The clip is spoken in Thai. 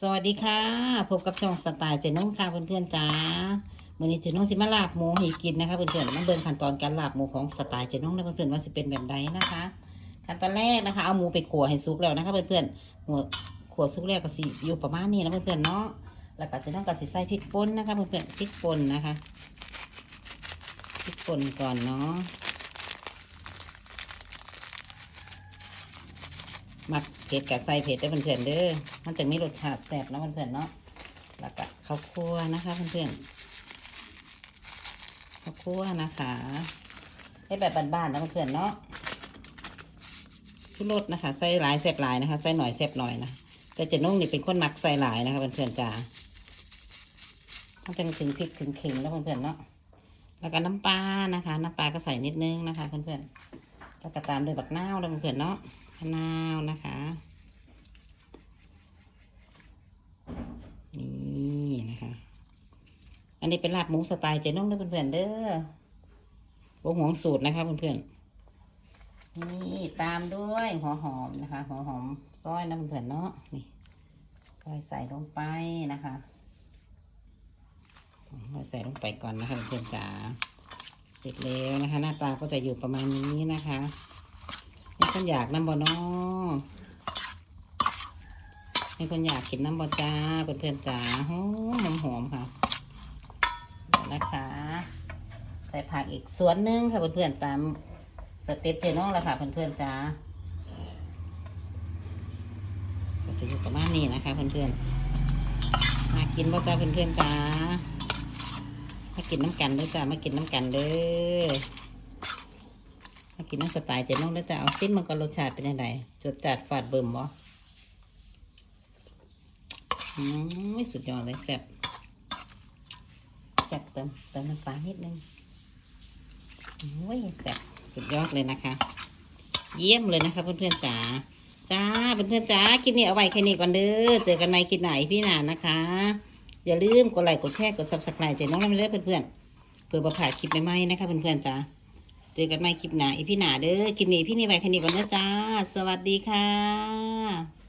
สวัสดีค่ะ พบกับช่องสไตล์เจน้องค่ะเพื่อนๆจ้ามื่อนี้เจน้องสิมาลาบหมูให้กินนะคะเพื่อนๆมาเบิ่งขั้นตอนการลาบหมูของสไตล์เจน้องนะเพื่อนๆว่าสิเป็นแบบใดนะคะขั้นตอนแรกนะคะเอาหมูไปขั่วให้สุกแล้วนะคะเพื่อนๆหัวขั่วสุกแล้วก็สิอยู่ประมาณนี้นะเพื่อนๆเนาะแล้วก็เจะต้องกับสิใส่พริกป่นนะคะเพื่อนๆพริกป่นนะคะพริกป่นก่อนเนาะ มักเผ็ดกับใส่เผ็ดได้เพื่อนๆเด้อ มันจะมีรสชาติแซ่บนะเพื่อนๆเนาะ แล้วก็ข้าวคั่วนะคะเพื่อนๆข้าวคั่วนะคะให้แบบบ้านๆนะเพื่อนๆเนาะทุรสนะคะ ใส่หลายแซ่บหลายนะคะ ใส่หน่อยแซ่บหน่อยนะ แต่เจนุ่งนี่เป็นคนมักใส่หลายนะคะเพื่อนๆจ้ามันจะถึงพริกถึงขิงแล้วเพื่อนๆเนาะ แล้วก็น้ำปลานะคะ น้ำปลาก็ใส่นิดนึงนะคะเพื่อนๆ แล้วก็ตามด้วยบักนาวแล้วเพื่อนเนาะมะนาวนะคะนี่นะคะ อันนี้เป็นลาบหมูสไตล์เจน้องเด้อเพื่อนๆเด้อวงหวงสูตรนะคะเพื่อนๆนี่ตามด้วยหัวหอมนะคะ หัวหอมซอยนะเพื่อนๆเนาะนี่ซอยใส่ลงไปนะคะใส่ลงไปก่อนนะคะเพื่อนๆจ๋า สร็จแล้วนะคะ หน้าตาก็จะอยู่ประมาณนี้นะคะมีคนอยากน้ำบ่นอมีคนอยากกินน้ำบ่จ้าเพื่อนๆจ๋าหอมหอมๆค่ะเดี๋ยวนะคะ ใส่ผักอีกส่วนหนึงค่ะเพื่อนๆตามสเต็ปเจน้องล้วค่ะเพื่อนๆจ๋าก็จะอยู่ประมาณนี้นะคะเพื่อนๆมากินบ่จ้าเพื่อนๆจ๋า มากินน้ำกันเด้อจ้ามากินน้ำกันเด้อมากินน้ำสไตล์เจน้องแล้วจะเอาซิ้นมันก็รสชาติเป็นยังไงจดจัดฝาดเบิ่มบ่อืมไม่สุดยอดเลยแซ่บแซ่บเติมเติมน้ำปลานิดนึงโอ้ยแซ่บสุดยอดเลยนะคะ เยี่ยมเลยนะคะเพื่อนๆจ๋าจ้าเพื่อนๆจ๋าคลิปนี้เอาไว้แค่นี้ก่อนเด้อเจอกันใหม่คลิปไหนพี่หนานะคะ อย่าลืมกดไลค์กดแชร์กดซับสไครต์ใจน้องเล้วเด้อเพื่อนๆเพื่อประผาดคลิปใหม่ๆนะคะเพื่อนๆจ้าเจอกันใหม่คลิปหน้าอีพี่หนาเด้อคลิปนี้พี่นี่ไว้แค่นี้ก่อนนะจ้า สวัสดีค่ะ